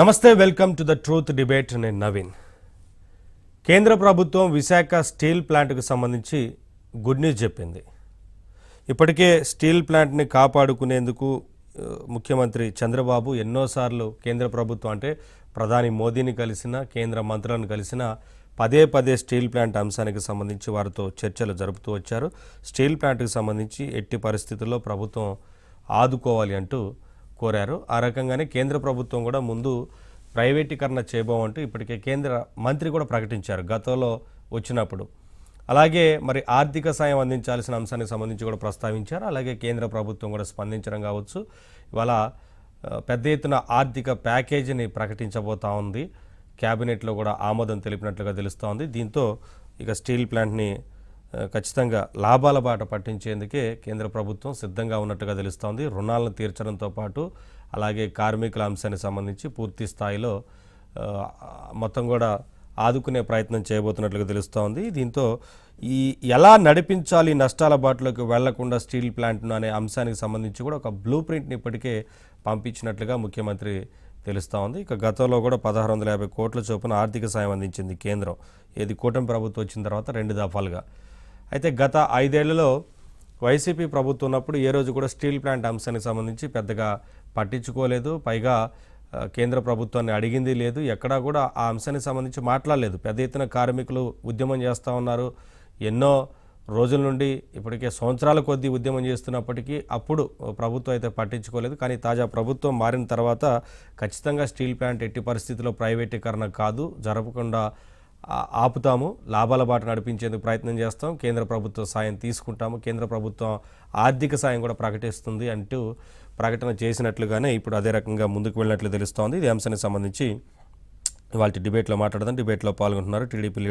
నమస్తే welcome to the truth debate. నేను నవీన్. కేంద్ర ప్రభుత్వం విశాఖ స్టీల్ ప్లాంట్కు సంబంధించి గుడ్ న్యూస్ చెప్పింది. ఇప్పటికే స్టీల్ ప్లాంట్ని కాపాడుకునేందుకు ముఖ్యమంత్రి చంద్రబాబు ఎన్నోసార్లు కేంద్ర ప్రభుత్వం అంటే ప్రధాని మోదీని కలిసిన కేంద్ర మంత్రులను కలిసిన పదే పదే స్టీల్ ప్లాంట్ అంశానికి సంబంధించి వారితో చర్చలు జరుపుతూ వచ్చారు. స్టీల్ ప్లాంట్కి సంబంధించి ఎట్టి పరిస్థితుల్లో ప్రభుత్వం ఆదుకోవాలి అంటూ కోరారు. ఆ రకంగానే కేంద్ర ప్రభుత్వం కూడా ముందు ప్రైవేటీకరణ చేయబోమంటూ ఇప్పటికే కేంద్ర మంత్రి కూడా ప్రకటించారు గతంలో వచ్చినప్పుడు. అలాగే మరి ఆర్థిక సాయం అందించాల్సిన అంశానికి సంబంధించి కూడా ప్రస్తావించారు. అలాగే కేంద్ర ప్రభుత్వం కూడా స్పందించడం కావచ్చు. ఇవాళ పెద్ద ఎత్తున ఆర్థిక ప్యాకేజీని ప్రకటించబోతా ఉంది. క్యాబినెట్లో కూడా ఆమోదం తెలిపినట్లుగా తెలుస్తోంది దీంతో ఇక స్టీల్ ప్లాంట్ని ఖచ్చితంగా లాభాల బాట పట్టించేందుకే కేంద్ర ప్రభుత్వం సిద్ధంగా ఉన్నట్టుగా తెలుస్తోంది. రుణాలను తీర్చడంతో పాటు అలాగే కార్మికుల అంశానికి సంబంధించి పూర్తి స్థాయిలో మొత్తం కూడా ఆదుకునే ప్రయత్నం చేయబోతున్నట్లుగా తెలుస్తోంది. దీంతో ఈ ఎలా నడిపించాలి నష్టాల బాటలోకి వెళ్ళకుండా స్టీల్ ప్లాంట్ను అనే అంశానికి సంబంధించి కూడా ఒక బ్లూ ప్రింట్ని ఇప్పటికే పంపించినట్లుగా ముఖ్యమంత్రి తెలుస్తూ ఉంది ఇక గతంలో కూడా పదహారు వందల యాభై కోట్ల చొప్పున ఆర్థిక సాయం అందించింది కేంద్రం. ఏది కూటమి ప్రభుత్వం వచ్చిన తర్వాత రెండు దఫాలుగా. అయితే గత ఐదేళ్ళలో వైసీపీ ప్రభుత్వం ఉన్నప్పుడు ఏ రోజు కూడా స్టీల్ ప్లాంట్ అంశానికి సంబంధించి పెద్దగా పట్టించుకోలేదు. పైగా కేంద్ర ప్రభుత్వాన్ని అడిగింది లేదు. ఎక్కడా కూడా ఆ అంశానికి సంబంధించి మాట్లాడలేదు. పెద్ద ఎత్తున కార్మికులు ఉద్యమం చేస్తూ ఉన్నారు. ఎన్నో రోజుల నుండి ఇప్పటికే సంవత్సరాల కొద్దీ ఉద్యమం చేస్తున్నప్పటికీ అప్పుడు ప్రభుత్వం అయితే పట్టించుకోలేదు. కానీ తాజా ప్రభుత్వం మారిన తర్వాత ఖచ్చితంగా స్టీల్ ప్లాంట్ ఎట్టి పరిస్థితుల్లో ప్రైవేటీకరణ కాదు. జరపకుండా ఆపుతాము లాభాల బాట నడిపించేందుకు ప్రయత్నం చేస్తాం కేంద్ర ప్రభుత్వ సాయం తీసుకుంటాము కేంద్ర ప్రభుత్వం ఆర్థిక సాయం కూడా ప్రకటిస్తుంది అంటూ ప్రకటన చేసినట్లుగానే ఇప్పుడు అదే రకంగా ముందుకు వెళ్ళినట్లు తెలుస్తోంది. ఇది అంశానికి సంబంధించి వాళ్ళ డిబేట్లో మాట్లాడదాం. డిబేట్లో పాల్గొంటున్నారు టీడీపీ లీడర్